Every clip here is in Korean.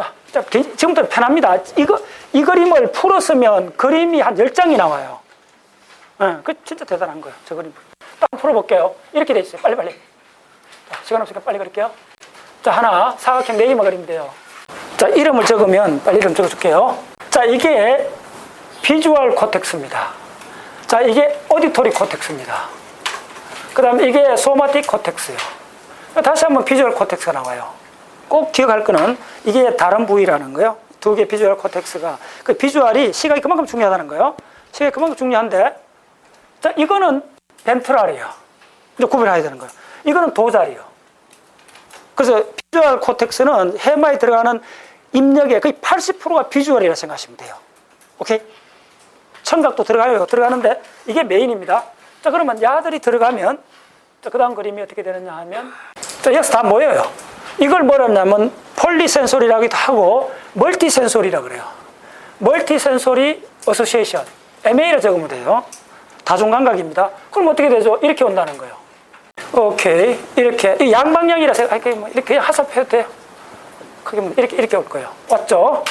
자, 자, 기- 지금부터 편합니다. 이거, 이 그림을 풀었으면 그림이 한 10장이 나와요. 예, 그 진짜 대단한 거예요. 저 그림. 딱 풀어볼게요. 이렇게 돼 있어요. 빨리빨리. 자, 시간 없으니까 빨리 그릴게요. 자, 하나, 사각형 네 그리면 돼요. 자, 이름을 적으면 빨리 이름 적어줄게요. 자, 이게 비주얼 코텍스입니다. 자, 이게 오디토리 코텍스입니다. 그 다음에 이게 소마틱 코텍스요. 다시 한번 비주얼 코텍스가 나와요. 꼭 기억할 거는 이게 다른 부위라는 거예요. 두 개 비주얼 코텍스가. 그 비주얼이 시각이 그만큼 중요하다는 거예요. 시각이 그만큼 중요한데, 자, 이거는 벤트랄이에요. 이제 구별해야 되는 거예요. 이거는 도자리요. 그래서 비주얼 코텍스는 해마에 들어가는 입력의 거의 80%가 비주얼이라 생각하시면 돼요. 오케이? 청각도 들어가요. 들어가는데 이게 메인입니다. 자, 그러면 야들이 들어가면 자, 그 다음 그림이 어떻게 되느냐 하면 자, 여기서 다 모여요. 이걸 뭐라 하냐면 폴리센소리라기도 하고 멀티센소리라 그래요. 멀티센소리 어소시에이션 MA라 적으면 돼요. 다중감각입니다. 그럼 어떻게 되죠? 이렇게 온다는 거예요. 오케이. 이렇게. 이 양방향이라 생각할게요. 뭐 이렇게 하섭해도 돼요. 그게 뭐 이렇게, 이렇게 올 거예요. 왔죠?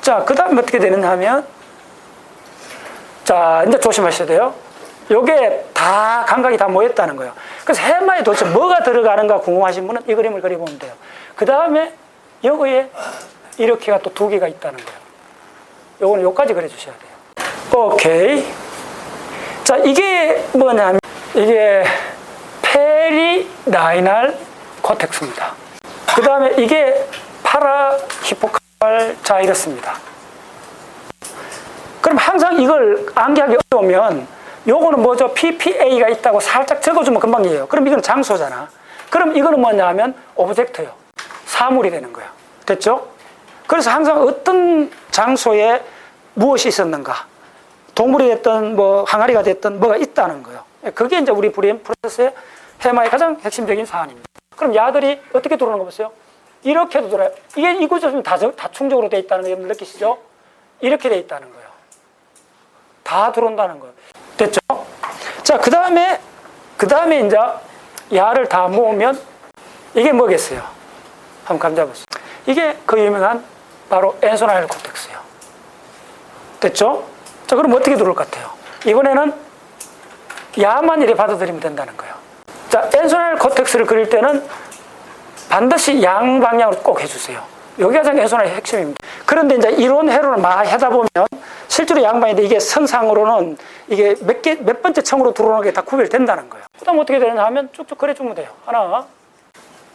자, 그 다음에 어떻게 되느냐 하면, 자, 이제 조심하셔야 돼요. 요게 다 감각이 다 모였다는 거예요. 그래서 해마에 도대체 뭐가 들어가는가 궁금하신 분은 이 그림을 그려보면 돼요. 그 다음에 여기에 이렇게가 또 두 개가 있다는 거예요. 요거는 요까지 그려주셔야 돼요. 오케이. 자, 이게 뭐냐면, 이게 페리나이날 코텍스입니다. 그 다음에 이게 파라 히포칼 자이러스입니다. 그럼 항상 이걸 암기하기 어려우면 요거는 뭐죠? PPA가 있다고 살짝 적어주면 금방 이해해요. 그럼 이건 장소잖아. 그럼 이거는 뭐냐 하면 오브젝트요. 사물이 되는 거예요. 됐죠? 그래서 항상 어떤 장소에 무엇이 있었는가 동물이 됐든 뭐 항아리가 됐든 뭐가 있다는 거예요. 그게 이제 우리 브레인 프로세스의 해마의 가장 핵심적인 사안입니다. 그럼 야들이 어떻게 들어오는 거 보세요? 이렇게도 돌아요. 이게 이 구조는 다, 다충적으로 돼 있다는 거 여러분 느끼시죠? 이렇게 돼 있다는 거예요. 다 들어온다는 거예요. 자, 그 다음에, 그 다음에 이제 야를 다 모으면 이게 뭐겠어요? 한번 감잡으세요. 이게 그 유명한 바로 엔소나일 코텍스예요. 됐죠? 자, 그럼 어떻게 들어올 것 같아요? 이번에는 야만 이래 받아들이면 된다는 거예요. 자, 엔소나일 코텍스를 그릴 때는 반드시 양방향으로 꼭 해주세요. 여기가 가장 엔소나의 핵심입니다. 그런데 이제 이론 회로를 많이 하다 보면 실제로 양방인데 이게 선상으로는 이게 몇 개, 몇 번째 청으로 들어오는 게 다 구별된다는 거예요. 그 다음 어떻게 되느냐 하면 쭉쭉 그려주면 돼요. 하나,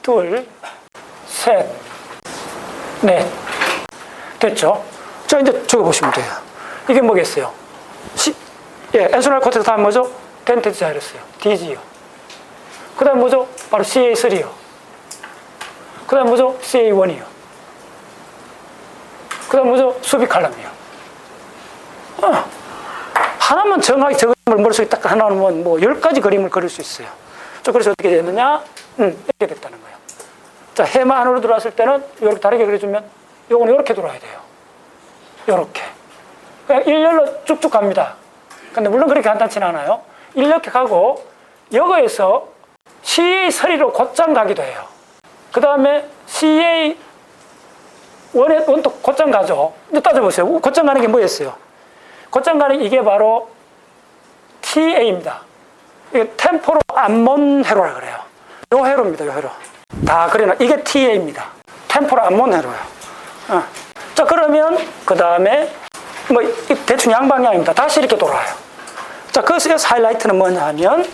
둘, 셋, 넷. 됐죠? 자, 이제 적어보시면 돼요. 이게 뭐겠어요? 시, 예, 엔소날 코텍스 다음 뭐죠? 덴테드 자이러스요. DG요. 그 다음 뭐죠? 바로 CA3요. 그 다음 뭐죠? CA1이요. 그 다음 뭐죠? 수비 칼럼이요. 어. 하나만 정확히 저 그림을 머릿속에 딱 하나 놓으면 뭐, 열 가지 그림을 그릴 수 있어요. 자, 그래서 어떻게 되느냐? 음, 이렇게 됐다는 거예요. 자, 해마 안으로 들어왔을 때는 이렇게 다르게 그려주면 요거는 이렇게 들어와야 돼요. 요렇게. 그냥 일렬로 쭉쭉 갑니다. 근데 물론 그렇게 간단치는 않아요. 이렇게 가고, 여기에서 CA 서리로 곧장 가기도 해요. 그 다음에 CA 원에 원도 곧장 가죠. 따져보세요. 곧장 가는 게 뭐였어요? 곧장 가는 이게 바로 TA입니다. 이게 템포로 암몬 회로라 그래요. 요 회로입니다. 요 회로. 다 그래놔. 이게 TA입니다. 템포로 암몬 회로예요. 어. 자 그러면 그 다음에 뭐이 대충 양방향입니다. 다시 이렇게 돌아요. 자 그래서 하이라이트는 뭐냐 하면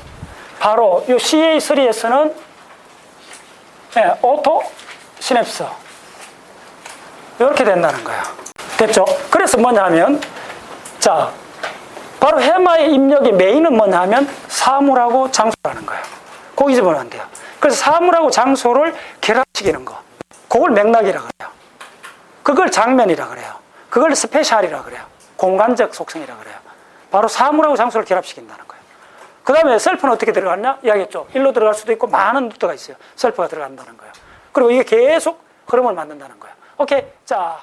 바로 이 CA3에서는 예, 오토 시냅스 이렇게 된다는 거야. 됐죠? 그래서 뭐냐면 자 바로 해마의 입력의 메인은 뭐냐면 사물하고 장소라는 거예요. 거기 집어넣으면 돼요. 그래서 사물하고 장소를 결합시키는 거. 그걸 맥락이라 그래요. 그걸 장면이라 그래요. 그걸 스페셜이라 그래요. 공간적 속성이라 그래요. 바로 사물하고 장소를 결합시킨다는 거예요. 그 다음에 셀프는 어떻게 들어갔냐? 이야기했죠. 일로 들어갈 수도 있고 많은 루트가 있어요. 셀프가 들어간다는 거예요. 그리고 이게 계속 흐름을 만든다는 거예요. 오케이. 자.